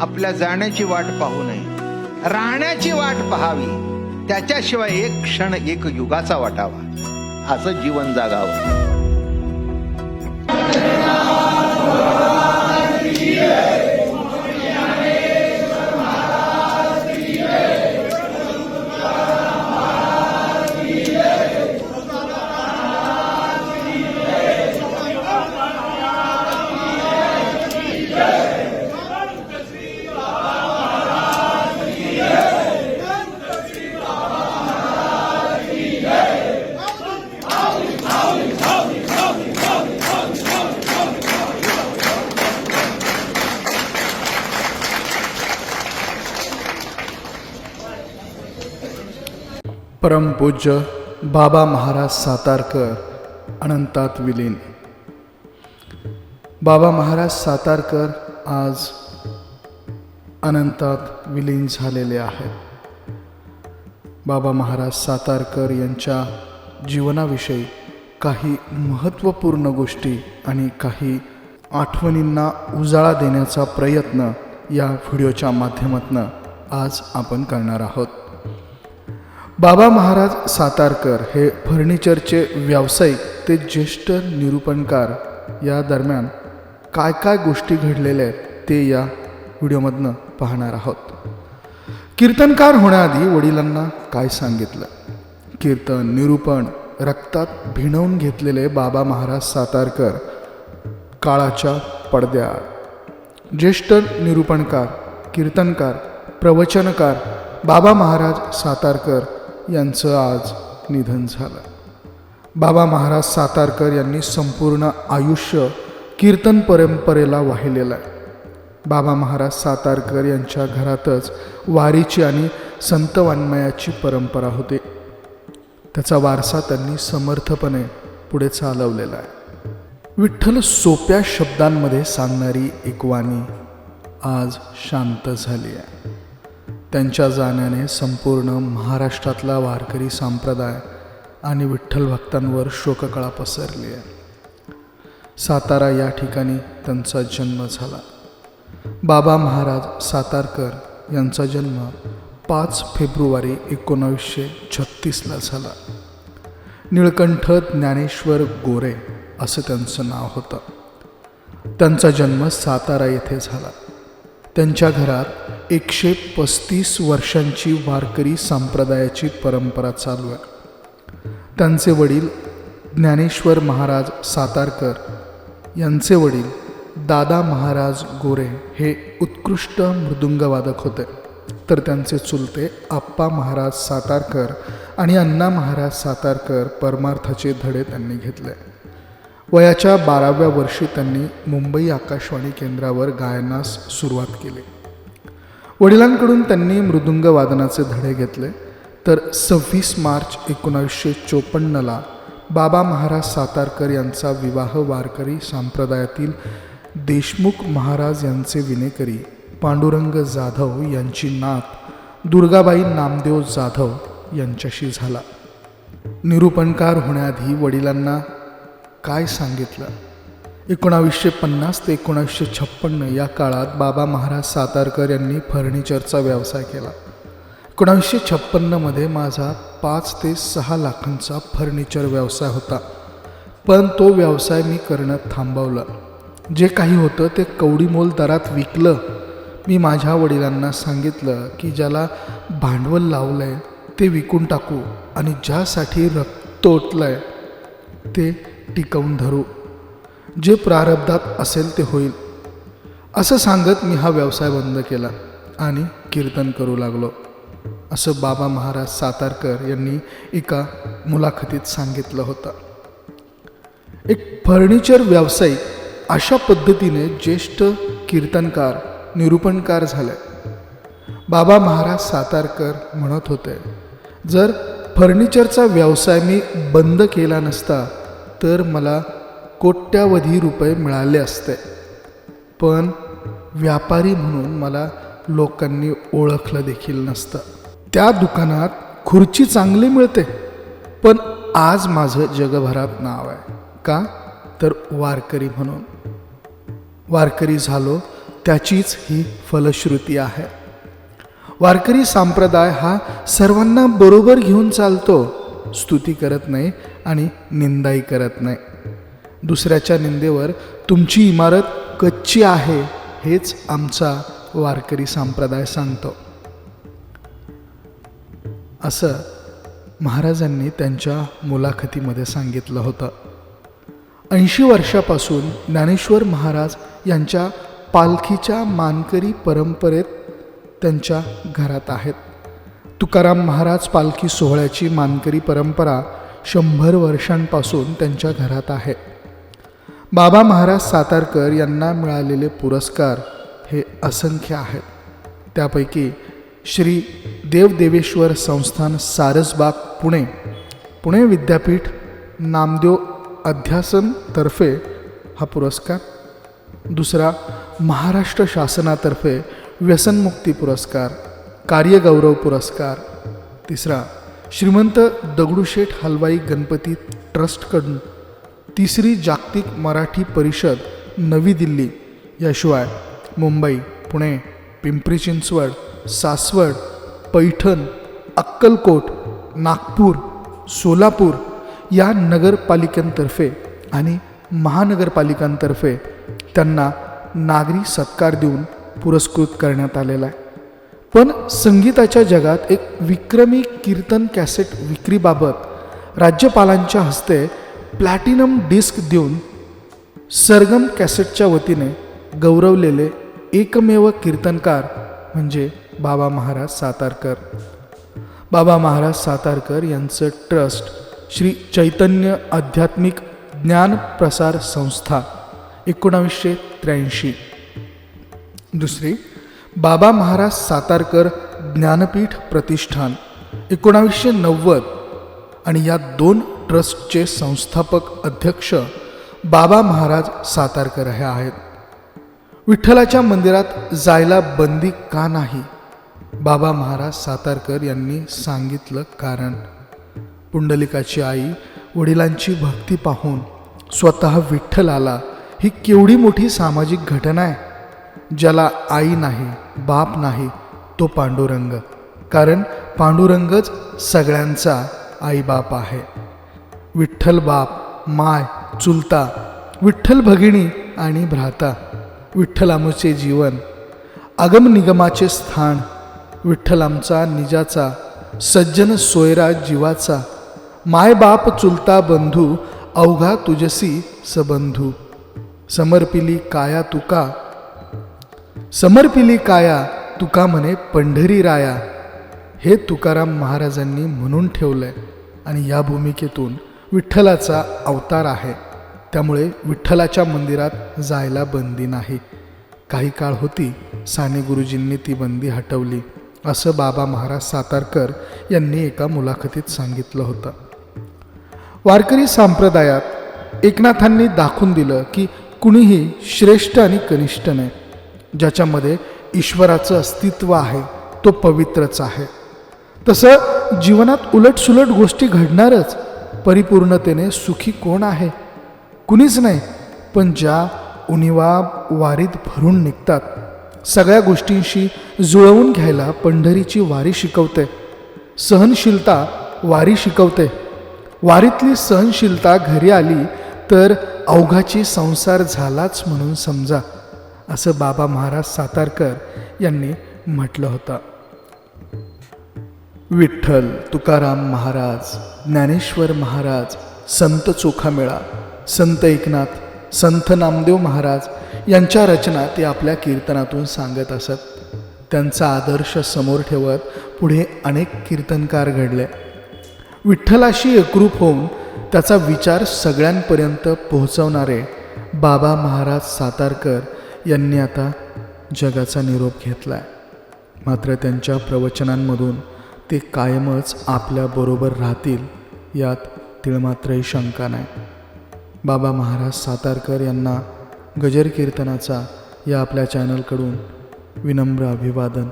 आपल्या जाण्याची वाट पाहू नये. राहण्याची वाट पहावी. त्याच्याशिवाय एक क्षण एक युगाचा वाटावा. असं जीवन जागावं. परमपूज्य बाबा महाराज सातारकर अनंतात विलीन. बाबा महाराज सातारकर आज अनंतात विलीन झालेले आहेत. बाबा महाराज सातारकर यांच्या जीवनाविषयी काही महत्त्वपूर्ण गोष्टी आणि काही आठवणींना उजाळा देण्याचा प्रयत्न या व्हिडिओच्या माध्यमातून आज आपण करणार आहोत. बाबा महाराज सातारकर हे फर्निचरचे व्यावसायिक ते ज्येष्ठ निरूपणकार. या दरम्यान काय काय गोष्टी घडलेल्या आहेत ते या व्हिडिओमधनं पाहणार आहोत. कीर्तनकार होण्याआधी वडिलांना काय सांगितलं? कीर्तन निरूपण रक्तात भिणवून घेतलेले बाबा महाराज सातारकर काळाच्या पडद्याआड. ज्येष्ठ निरूपणकार कीर्तनकार प्रवचनकार बाबा महाराज सातारकर यांचं आज निधन झालं. बाबा महाराज सातारकर यांनी संपूर्ण आयुष्य कीर्तन परंपरेला वाहिलेलं आहे. बाबा महाराज सातारकर यांच्या घरातच वारीची आणि संत वाङ्मयाची परंपरा होती. त्याचा वारसा त्यांनी समर्थपणे पुढे चालवलेला आहे. विठ्ठल सोप्या शब्दांमध्ये सांगणारी एक वाणी आज शांत झाली आहे. त्यांच्या जाण्याने संपूर्ण महाराष्ट्रातला वारकरी संप्रदाय आणि विठ्ठल भक्तांवर शोककळा पसरली आहे. सातारा या ठिकाणी त्यांचा जन्म झाला. बाबा महाराज सातारकर यांचा जन्म पाच फेब्रुवारी एकोणावीसशे छत्तीसला झाला. निळकंठ ज्ञानेश्वर गोरे असं त्यांचं नाव होतं. त्यांचा जन्म सातारा येथे झाला. त्यांच्या घरात एकशे पस्तीस वर्षांची वारकरी संप्रदायाची परंपरा चालू आहे. त्यांचे वडील ज्ञानेश्वर महाराज सातारकर यांचे वडील दादा महाराज गोरे हे उत्कृष्ट मृदुंगवादक होते. तर त्यांचे चुलते आप्पा महाराज सातारकर आणि अण्णा महाराज सातारकर परमार्थाचे धडे त्यांनी घेतले. वयाच्या बाराव्या वर्षी त्यांनी मुंबई आकाशवाणी केंद्रावर गायनास सुरुवात केली. वडिलांकडून त्यांनी मृदुंग वादनाचे धडे घेतले. तर सव्वीस मार्च एकोणावीसशे चोपन्नला बाबा महाराज सातारकर यांचा विवाह वारकरी संप्रदायातील देशमुख महाराज यांचे विनेकरी पांडुरंग जाधव यांची नात दुर्गाबाई नामदेव जाधव यांच्याशी झाला. निरूपणकार होण्याआधी वडिलांना काय सांगितलं? एकोणावीसशे पन्नास ते एकोणावीसशे छप्पन्न या काळात बाबा महाराज सातारकर यांनी फर्निचरचा व्यवसाय केला. एकोणावीसशे छप्पन्नमध्ये माझा पाच ते सहा लाखांचा फर्निचर व्यवसाय होता. पण तो व्यवसाय मी करणं थांबवलं. जे काही होतं ते कवडीमोल दरात विकलं. मी माझ्या वडिलांना सांगितलं की ज्याला भांडवल लावलं आहे ते विकून टाकू आणि ज्यासाठी रक्त ओतलं आहे ते टिकवून धरू? जे प्रारब्धात असेल ते होईल. असं सांगत मी हा व्यवसाय बंद केला आणि कीर्तन करू लागलो. असं बाबा महाराज सातारकर यांनी एका मुलाखतीत सांगितलं होतं. एक फर्निचर व्यावसायिक अशा पद्धतीने ज्येष्ठ कीर्तनकार निरूपणकार झाले. बाबा महाराज सातारकर म्हणत होते जर फर्निचरचा व्यवसाय मी बंद केला नसता तर मला कोट्यावधी रुपये मिळाले असते. पण व्यापारी म्हणून मला लोकांनी ओळखलं देखील नसतं. त्या दुकानात खुर्ची चांगली मिळते पण आज माझं जगभरात नाव आहे. का? तर वारकरी म्हणून. वारकरी झालो त्याचीच ही फलश्रुती आहे. वारकरी संप्रदाय हा सर्वांना बरोबर घेऊन चालतो. स्तुती करत नाही आणि निंदाही करत नाही. दुसऱ्याच्या निंदेवर तुमची इमारत कच्ची आहे हेच आमचा वारकरी संप्रदाय सांगतो. असं महाराजांनी त्यांच्या मुलाखतीमध्ये सांगितलं होतं. ऐंशी वर्षापासून ज्ञानेश्वर महाराज यांच्या पालखीच्या मानकरी परंपरेत त्यांच्या घरात आहेत. तुकाराम महाराज पालखी सोहळ्याची मानकरी परंपरा शंभर वर्षांपासून त्यांच्या घरात आहे. बाबा महाराज सातारकर यांना मिळालेले पुरस्कार हे असंख्य आहेत. त्यापैकी श्री देवदेवेश्वर संस्थान सारसबाग पुणे पुणे विद्यापीठ नामदेव अध्यासनतर्फे हा पुरस्कार. दुसरा महाराष्ट्र शासनातर्फे व्यसनमुक्ती पुरस्कार कार्यगौरव पुरस्कार. तिसरा श्रीमंत दगडूशेठ हलवाई गणपती ट्रस्टकडून तिसरी जागतिक मराठी परिषद नवी दिल्ली याशिवाय मुंबई पुणे पिंपरी चिंचवड सासवड पैठण अक्कलकोट नागपूर सोलापूर या नगरपालिकांतर्फे आणि महानगरपालिकांतर्फे त्यांना नागरी सत्कार देऊन पुरस्कृत करण्यात आलेला आहे. पण संगीताच्या जगात एक विक्रमी कीर्तन कॅसेट विक्रीबाबत राज्यपालांच्या हस्ते प्लॅटिनम डिस्क देऊन सरगम कॅसेटच्या वतीने गौरवलेले एकमेव कीर्तनकार म्हणजे बाबा महाराज सातारकर. बाबा महाराज सातारकर यांचं ट्रस्ट श्री चैतन्य आध्यात्मिक ज्ञान प्रसार संस्था एकोणावीसशे त्र्याऐंशी. दुसरी बाबा महाराज सातारकर ज्ञानपीठ प्रतिष्ठान एकोणावीसशे नव्वद. आणि या दोन ट्रस्टचे संस्थापक अध्यक्ष बाबा महाराज सातारकर हे आहेत. विठ्ठलाच्या मंदिरात जायला बंदी का नाही? बाबा महाराज सातारकर यांनी सांगितलं कारण. पुंडलिकाची आई वडिलांची भक्ती पाहून स्वतः विठ्ठल आला. ही केवढी मोठी सामाजिक घटना आहे. ज्याला आई नाही बाप नाही तो पांडुरंग. कारण पांडुरंगच सगळ्यांचा आईबाप आहे. विठ्ठल बाप माय चुलता विठ्ठल भगिनी आणि भ्राता विठ्ठल आमचे जीवन आगम निगमाचे स्थान विठ्ठलामचा निजाचा सज्जन सोयरा जीवाचा माय बाप चुलता बंधू अवघा तुझसी सबंधू. समर्पिली काया तुका समर्पिली काया तुका म्हणे पंढरी राया. हे तुकाराम महाराजांनी म्हणून ठेवलंय आणि या भूमिकेतून विठ्ठलाचा अवतार आहे. त्यामुळे विठ्ठलाच्या मंदिरात जायला बंदी नाही. काही काळ होती साने गुरुजींनी ती बंदी हटवली असं बाबा महाराज सातारकर यांनी एका मुलाखतीत सांगितलं होतं. वारकरी संप्रदायात एकनाथांनी दाखवून दिलं की कुणीही श्रेष्ठ आणि कनिष्ठ नाही. ज्याच्यामध्ये ईश्वराचं अस्तित्व आहे तो पवित्रच आहे. तसं जीवनात उलटसुलट गोष्टी घडणारच परिपूर्णतेने सुखी कोण आहे? कुणीच नाही पण ज्या उणिवा वारीत भरून निघतात. सगळ्या गोष्टींशी जुळवून घ्यायला पंढरीची वारी शिकवते. सहनशीलता वारी शिकवते. वारीतली सहनशीलता घरी आली तर अवघाची संसार झालाच म्हणून समजा. असं बाबा महाराज सातारकर यांनी म्हटलं होतं. विठ्ठल तुकाराम महाराज ज्ञानेश्वर महाराज संत चोखामेळा संत एकनाथ संत नामदेव महाराज यांच्या रचना ते आपल्या कीर्तनातून सांगत असत. त्यांचा आदर्श समोर ठेवत पुढे अनेक कीर्तनकार घडले. विठ्ठलाशी एकरूप होऊन त्याचा विचार सगळ्यांपर्यंत पोहोचवणारे बाबा महाराज सातारकर यांनी आता जगाचा निरोप घेतला. आहे मात्र त्यांच्या प्रवचनांमधून ते कायमच आपल्याबरोबर राहतील यात तिळमात्रही शंका नाही. बाबा महाराज सातारकर यांना गजर कीर्तनाचा या आपल्या चॅनलकडून विनम्र अभिवादन.